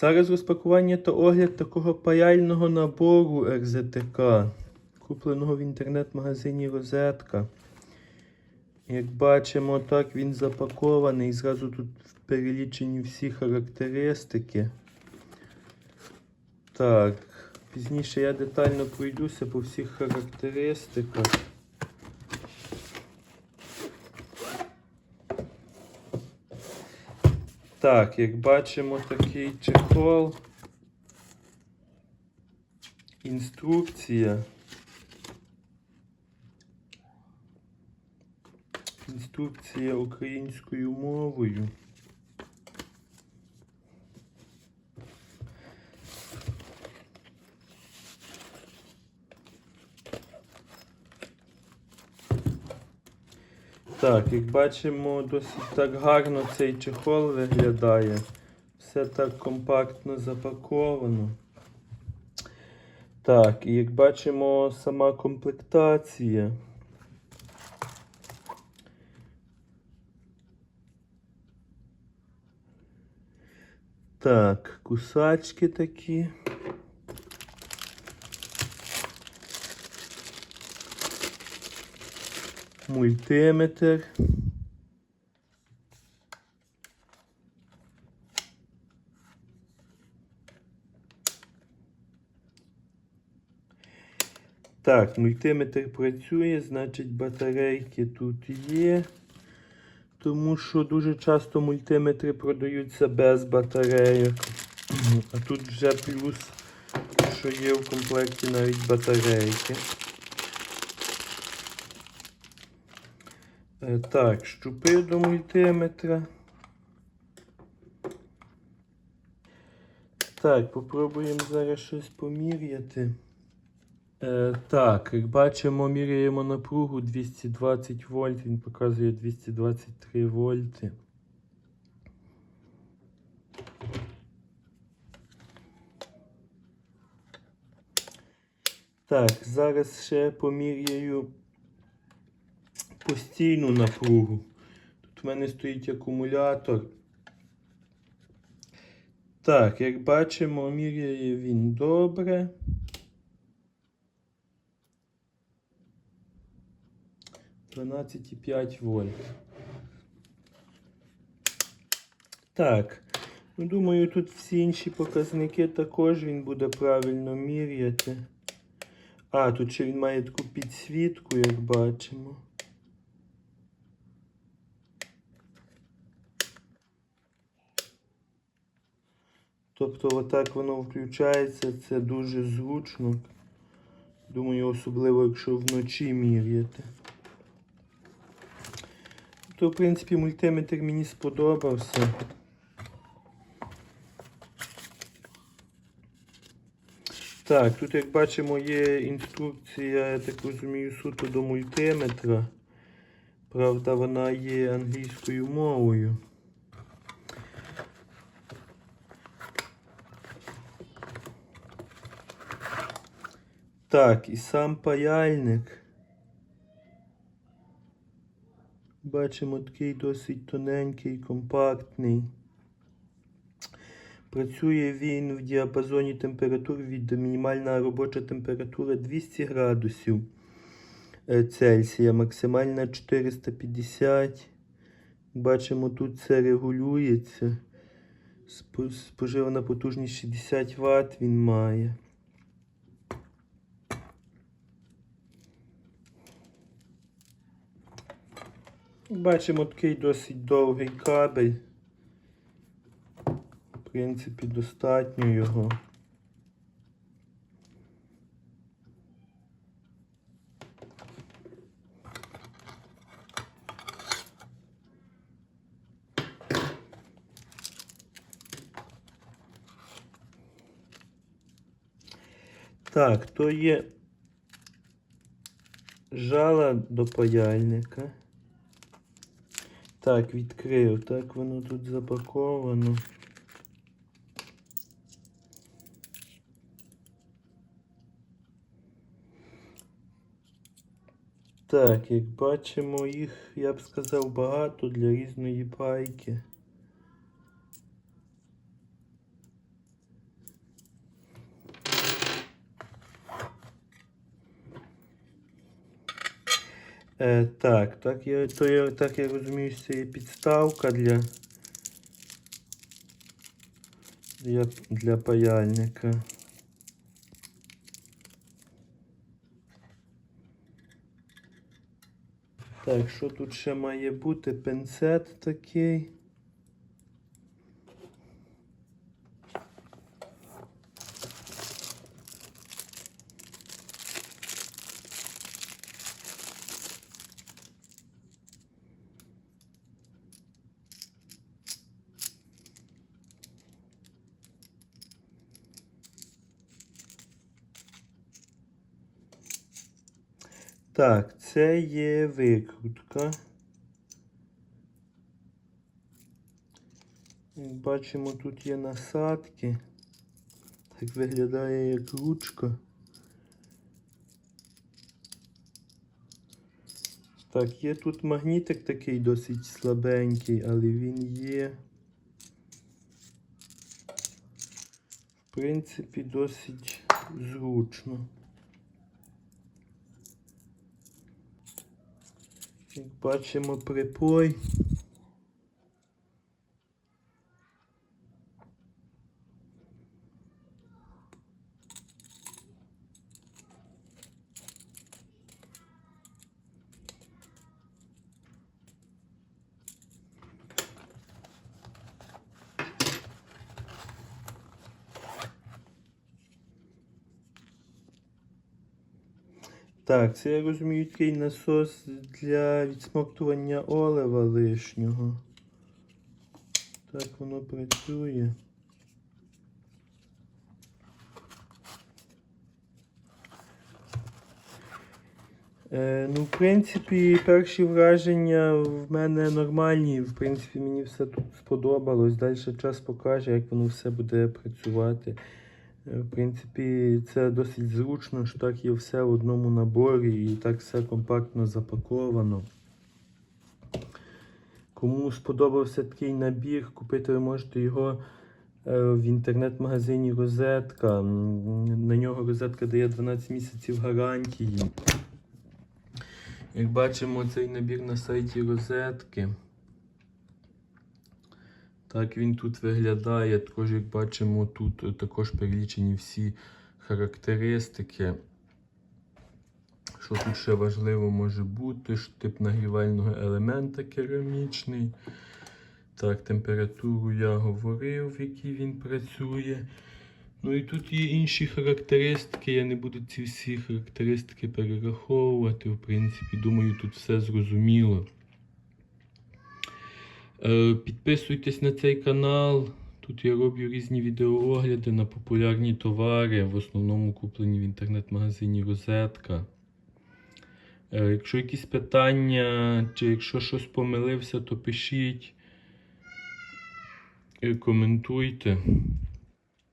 Зараз розпакування та огляд такого паяльного набору РЗТК, купленого в інтернет-магазині Розетка. Як бачимо, так він запакований. Зразу тут перелічені всі характеристики. Так, пізніше я детально пройдуся по всіх характеристиках. Так, як бачимо, такий чехол. Інструкція. Інструкція українською мовою. Так, як бачимо, досить так гарно цей чехол виглядає. Все так компактно запаковано. Так, і як бачимо, сама комплектація. Так, кусачки такі. Мультиметр. Так, мультиметр працює, значить батарейки тут є. Тому що дуже часто мультиметри продаються без батарейок. А тут вже плюс, що є в комплекті навіть батарейки. Так, щупи до мультиметра. Так, попробуємо зараз щось поміряти. Е, так, як бачимо, міряємо напругу 220 вольт, він показує 223 вольти. Так, зараз ще поміряю постійну напругу. Тут в мене стоїть акумулятор. Так, як бачимо, міряє він добре. Дванадцять і вольт. Так. Ну, думаю, тут всі інші показники також він буде правильно міряти. А, тут ще він має таку підсвітку, як бачимо. Тобто отак воно включається, це дуже зручно. Думаю, особливо, якщо вночі міряти. То, в принципі, мультиметр мені сподобався. Так, тут, як бачимо, є інструкція, я так розумію, суто до мультиметра. Правда, вона є англійською мовою. Так, і сам паяльник. Бачимо такий досить тоненький, компактний. Працює він в діапазоні температур від мінімальна робоча температура 200 градусів е, Цельсія, максимальна 450. Бачимо, тут це регулюється. Споживана потужність 60 Вт він має. Бачимо такий досить довгий кабель. В принципі, достатньо його. Так, то є жала до паяльника. Так, відкрив. Так воно тут запаковано. Так, як бачимо, їх, я б сказав, багато для різної пайки. Е, так, так я, то я, так я розумію, що це є підставка для, для, для паяльника. Так, що тут ще має бути? Пинцет такий. Так, це є викрутка. Як бачимо, тут є насадки. Так виглядає як ручка. Так, є тут магнітик такий досить слабенький, але він є. В принципі, досить зручно. Як бачимо припой. Так, це я розумію такий насос для відсмоктування олива лишнього. Так воно працює. Е, ну, в принципі, перші враження в мене нормальні. В принципі, мені все тут сподобалось. Далі час покаже, як воно все буде працювати. Е, В принципі, це досить зручно, що так є все в одному наборі і так все компактно запаковано. Кому сподобався такий набір, купити ви можете його е, в інтернет-магазині Розетка. На нього розетка дає 12 місяців гарантії. Як бачимо, цей набір на сайті Розетки. Так він тут виглядає. Також, як бачимо, тут також перелічені всі характеристики. Що тут ще важливо може бути? Тип нагрівального елемента керамічний. Так, температуру я говорив, в якій він працює. Ну і тут є інші характеристики. Я не буду ці всі характеристики перераховувати. В принципі, думаю, тут все зрозуміло. Е, Підписуйтесь на цей канал. Тут я роблю різні відеоогляди на популярні товари, в основному куплені в інтернет-магазині Розетка. Е, Якщо якісь питання, чи якщо щось помилився, то пишіть, і коментуйте.